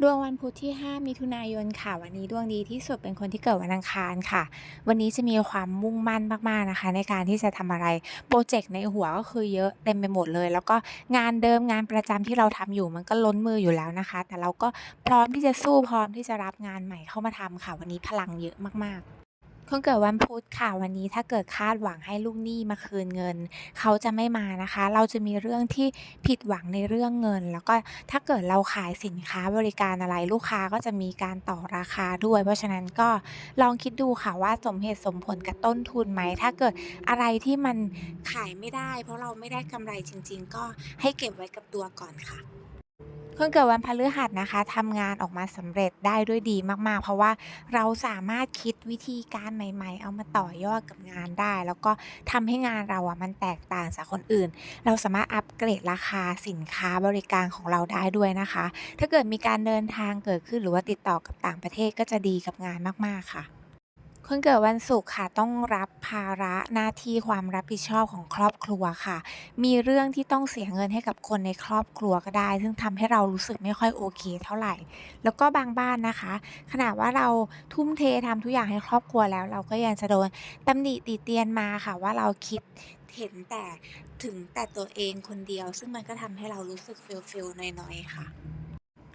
ดวงวันพุธที่ 5 มิถุนายนค่ะ วันนี้ดวงดีที่สุดเป็นคนที่เกิดวันอังคารค่ะ วันนี้จะมีความมุ่งมั่นมากๆนะคะ ในการที่จะทำอะไรโปรเจกต์ในหัวก็คือเยอะเต็มไปหมดเลย แล้วก็งานเดิมงานประจำที่เราทำอยู่มันก็ล้นมืออยู่แล้วนะคะ แต่เราก็พร้อมที่จะสู้พร้อมที่จะรับงานใหม่เข้ามาทำค่ะ วันนี้พลังเยอะมากๆ คนเกิดวันพุธค่ะวันนี้ถ้าเกิดคาดหวังให้ลูกหนี้มาคืนเงิน เขาจะไม่มานะคะ เราจะมีเรื่องที่ผิดหวังในเรื่องเงิน แล้วก็ถ้าเกิดเราขายสินค้าบริการอะไรลูกค้าก็จะมีการต่อราคาด้วย เพราะฉะนั้นก็ลองคิดดูค่ะว่าสมเหตุสมผลกับต้นทุนไหม ถ้าเกิดอะไรที่มันขายไม่ได้ เพราะเราไม่ได้กำไรจริง ๆ ก็ให้เก็บไว้กับตัวก่อนค่ะ คนเกิดวันพฤหัสนะคะทำงานออกมาสำเร็จได้ด้วยดีมากๆ เพราะว่าเราสามารถคิดวิธีการใหม่ ๆ เอามาต่อยอดกับงานได้ แล้วก็ทำให้งานเราอะมันแตกต่างจากคนอื่น เราสามารถอัปเกรดราคาสินค้าบริการของเราได้ด้วยนะคะ ถ้าเกิดมีการเดินทางเกิดขึ้นหรือว่าติดต่อกับต่างประเทศก็จะดีกับงานมากๆค่ะ คนเกิดวันศุกร์ค่ะต้องรับภาระหน้าที่ความรับผิดชอบของครอบครัวค่ะ มีเรื่องที่ต้องเสียเงินให้กับคนในครอบครัวก็ได้ ซึ่งทำให้เรารู้สึกไม่ค่อยโอเคเท่าไหร่ แล้วก็บางบ้านนะคะ ขนาดว่าเราทุ่มเททำทุกอย่างให้ครอบครัวแล้ว เราก็ยังจะโดนตำหนิติเตียนมาค่ะว่าเราคิดเห็นแต่ถึงแต่ตัวเองคนเดียว ซึ่งมันก็ทำให้เรารู้สึก fail ๆนอยๆค่ะ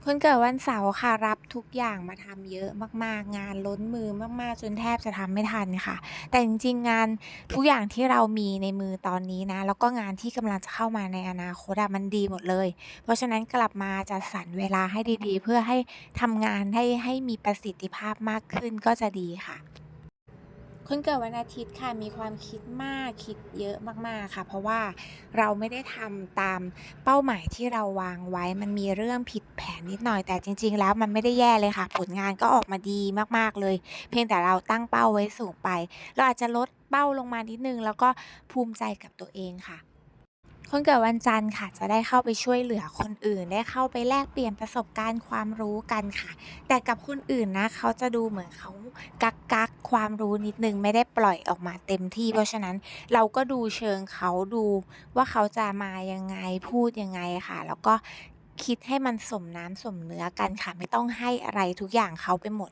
คนเกิดวันเสาร์ค่ะรับทุกอย่างมาทำเยอะมากๆ งานล้นมือมากๆ จนแทบจะทำไม่ทันค่ะ แต่จริงๆ งานทุกอย่างที่เรามีในมือตอนนี้นะ แล้วก็งานที่กำลังจะเข้ามาในอนาคตอะมันดีหมดเลย เพราะฉะนั้นกลับมาจัดสรรเวลาให้ดีๆ เพื่อให้ทำงานให้ให้มีประสิทธิภาพมากขึ้นก็จะดีค่ะ คนเกิดวันอาทิตย์ค่ะมีความคิดมากคิดเยอะมากๆค่ะ เพราะว่าเราไม่ได้ทำตามเป้าหมายที่เราวางไว้ มันมีเรื่องผิดแผนนิดหน่อยแต่จริง ๆ แล้วมันไม่ได้แย่เลยค่ะ ผลงานก็ออกมาดีมากๆเลย เพียงแต่เราตั้งเป้าไว้สูงไป เราอาจจะลดเป้าลงมานิดหนึ่งแล้วก็ภูมิใจกับตัวเองค่ะ คนเกิดวันจันทร์ค่ะ จะได้เข้าไปช่วยเหลือคนอื่น ได้เข้าไปแลกเปลี่ยนประสบการณ์ความรู้กันค่ะ แต่กับคนอื่นนะ เขาจะดูเหมือนเขากักๆความรู้นิดนึงไม่ได้ปล่อยออกมาเต็มที่ เพราะฉะนั้นเราก็ดูเชิงเขาดูว่าเขาจะมายังไงพูดยังไงค่ะ แล้วก็คิดให้มันสมน้ำสมเนื้อกันค่ะ ไม่ต้องให้อะไรทุกอย่างเขาไปหมด